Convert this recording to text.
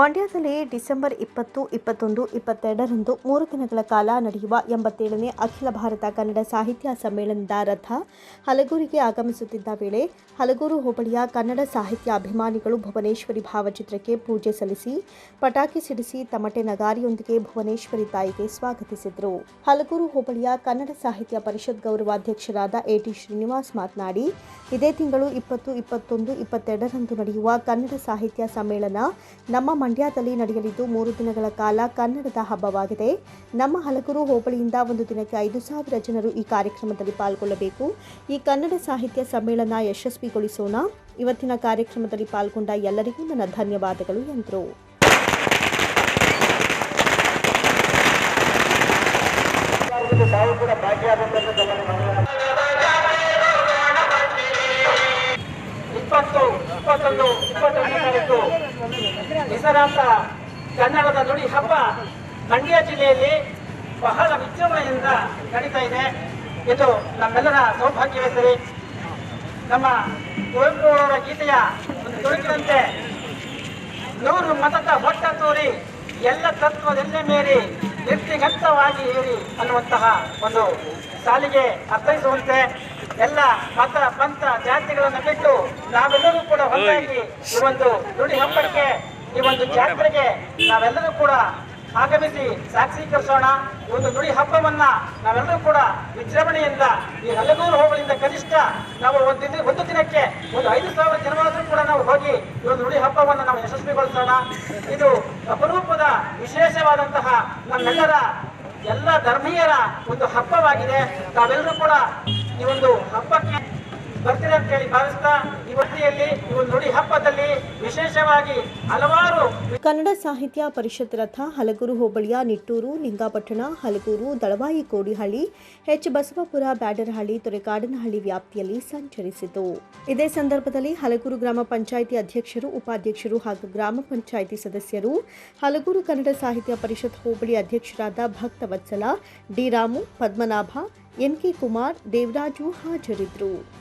ಮಂಡ್ಯದಲ್ಲಿ ಡಿಸೆಂಬರ್ ಇಪ್ಪತ್ತು, ಇಪ್ಪತ್ತೊಂದು, ಇಪ್ಪತ್ತೆರಡರಂದು ಮೂರು ದಿನಗಳ ಕಾಲ ನಡೆಯುವ ಎಂಬತ್ತೇಳನೇ ಅಖಿಲ ಭಾರತ ಕನ್ನಡ ಸಾಹಿತ್ಯ ಸಮ್ಮೇಳನದ ರಥ ಹಲಗೂರಿಗೆ ಆಗಮಿಸುತ್ತಿದ್ದ ವೇಳೆ ಹಲಗೂರು ಹೋಬಳಿಯ ಕನ್ನಡ ಸಾಹಿತ್ಯ ಅಭಿಮಾನಿಗಳು ಭುವನೇಶ್ವರಿ ಭಾವಚಿತ್ರಕ್ಕೆ ಪೂಜೆ ಸಲ್ಲಿಸಿ ಪಟಾಕಿ ಸಿಡಿಸಿ ತಮಟೆ ನಗಾರಿಯೊಂದಿಗೆ ಭುವನೇಶ್ವರಿ ತಾಯಿಗೆ ಸ್ವಾಗತಿಸಿದರು. ಹಲಗೂರು ಹೋಬಳಿಯ ಕನ್ನಡ ಸಾಹಿತ್ಯ ಪರಿಷತ್ ಗೌರವಾಧ್ಯಕ್ಷರಾದ ಎಟಿ ಶ್ರೀನಿವಾಸ್ ಮಾತನಾಡಿ, ಇದೇ ತಿಂಗಳು ಇಪ್ಪತ್ತು, ಇಪ್ಪತ್ತೊಂದು, ಇಪ್ಪತ್ತೆರಡರಂದು ನಡೆಯುವ ಕನ್ನಡ ಸಾಹಿತ್ಯ ಸಮ್ಮೇಳನ ನಮ್ಮ ಮಂಡ್ಯದಲ್ಲಿ ನಡೆಯಲಿದ್ದು ಮೂರು ದಿನಗಳ ಕಾಲ ಕನ್ನಡದ ಹಬ್ಬವಾಗಿದೆ. ನಮ್ಮ ಹಲಗೂರು ಹೋಬಳಿಯಿಂದ ಒಂದು ದಿನಕ್ಕೆ ಐದು ಸಾವಿರ ಜನರು ಈ ಕಾರ್ಯಕ್ರಮದಲ್ಲಿ ಪಾಲ್ಗೊಳ್ಳಬೇಕು. ಈ ಕನ್ನಡ ಸಾಹಿತ್ಯ ಸಮ್ಮೇಳನ ಯಶಸ್ವಿಗೊಳಿಸೋಣ. ಇವತ್ತಿನ ಕಾರ್ಯಕ್ರಮದಲ್ಲಿ ಪಾಲ್ಗೊಂಡ ಎಲ್ಲರಿಗೂ ನನ್ನ ಧನ್ಯವಾದಗಳು, ಎಂದರು. ಇಪ್ಪತ್ತೊಂದನೇ ತಾರೀಕು ಹೆಸರಾಂತ ಕನ್ನಡದ ನುಡಿ ಹಬ್ಬ ಮಂಡ್ಯ ಜಿಲ್ಲೆಯಲ್ಲಿ ಬಹಳ ವಿಜೃಂಭಣೆಯಿಂದ ನಡೀತಾ ಇದೆ ಇದು ನಮ್ಮೆಲ್ಲರ ಸೌಭಾಗ್ಯವೇ ಸರಿ. ನಮ್ಮ ಕುವೆಂಪು ಅವರ ಗೀತೆಯ ಒಂದು ತುಳುಕಿನಂತೆ ನೂರು ಮತದ ಹೊಟ್ಟ ತೋರಿ ಎಲ್ಲ ತತ್ವದಲ್ಲೇ ಮೇರಿ ನಿರ್ತಿಗಂತವಾಗಿ ಏರಿ ಅನ್ನುವಂತಹ ಒಂದು ಸಾಲಿಗೆ ಅರ್ಥೈಸುವಂತೆ ಎಲ್ಲ ಮತ, ಪಂಥ ಜಾತಿಗಳನ್ನು ಬಿಟ್ಟು ನಾವೆಲ್ಲರೂ ಕೂಡ ಒಂದಾಗಿ ಈ ಒಂದು ನುಡಿ ಹಬ್ಬಕ್ಕೆ, ಈ ಒಂದು ಜಾತ್ರೆಗೆ ನಾವೆಲ್ಲರೂ ಕೂಡ ಆಗಮಿಸಿ ಸಾಕ್ಷೀಕರಿಸೋಣ ಒಂದು ನುಡಿ ಹಬ್ಬವನ್ನ ನಾವೆಲ್ಲರೂ ಕೂಡ ವಿಜೃಂಭಣೆಯಿಂದ ಈ ಹಲಗೂರು ಹೋಬಳಿಯಿಂದ ಕನಿಷ್ಠ ನಾವು ಒಂದು ಒಂದು ದಿನಕ್ಕೆ ಒಂದು ಐದು ಸಾವಿರ ಜನವಾದರೂ ಕೂಡ ನಾವು ಹೋಗಿ ಈ ಒಂದು ನುಡಿ ಹಬ್ಬವನ್ನು ನಾವು ಯಶಸ್ವಿಗೊಳಿಸೋಣ. ಇದು ಅಪರೂಪದ ವಿಶೇಷವಾದಂತಹ ನಮ್ಮೆಲ್ಲರ ಎಲ್ಲ ಧರ್ಮೀಯರ ಒಂದು ಹಬ್ಬವಾಗಿದೆ. ತಾವೆಲ್ಲರೂ ಕೂಡ ಈ ಒಂದು ಹಬ್ಬಕ್ಕೆ ಬರ್ತೀರ ಅಂತ ಹೇಳಿ ಭಾವಿಸ್ತಾ ಈ ವತಿಯಲ್ಲಿ ಈ ಒಂದು ವಿಶೇಷವಾಗಿ ಹಲವಾರು ಕನ್ನಡ ಸಾಹಿತ್ಯ ಪರಿಷತ್ ರಥ ಹಲಗೂರು ಹೋಬಳಿಯ ನಿಟ್ಟೂರು, ನಿಂಗಾಪಟ್ಟಣ, ಹಲಗೂರು, ದಳವಾಯಿ, ಕೋಡಿಹಳ್ಳಿ, ಎಚ್ ಬಸವಪುರ, ಬ್ಯಾಡರಹಳ್ಳಿ, ತೊರೆಕಾಡನಹಳ್ಳಿ ವ್ಯಾಪ್ತಿಯಲ್ಲಿ ಸಂಚರಿಸಿತು. ಇದೇ ಸಂದರ್ಭದಲ್ಲಿ ಹಲಗೂರು ಗ್ರಾಮ ಪಂಚಾಯಿತಿ ಅಧ್ಯಕ್ಷರು, ಉಪಾಧ್ಯಕ್ಷರು ಹಾಗೂ ಗ್ರಾಮ ಪಂಚಾಯಿತಿ ಸದಸ್ಯರು, ಹಲಗೂರು ಕನ್ನಡ ಸಾಹಿತ್ಯ ಪರಿಷತ್ ಹೋಬಳಿ ಅಧ್ಯಕ್ಷರಾದ Bhaktavatsala, D Ramu, Padmanabha, N K Kumar, Devaraju ಹಾಜರಿದ್ದರು.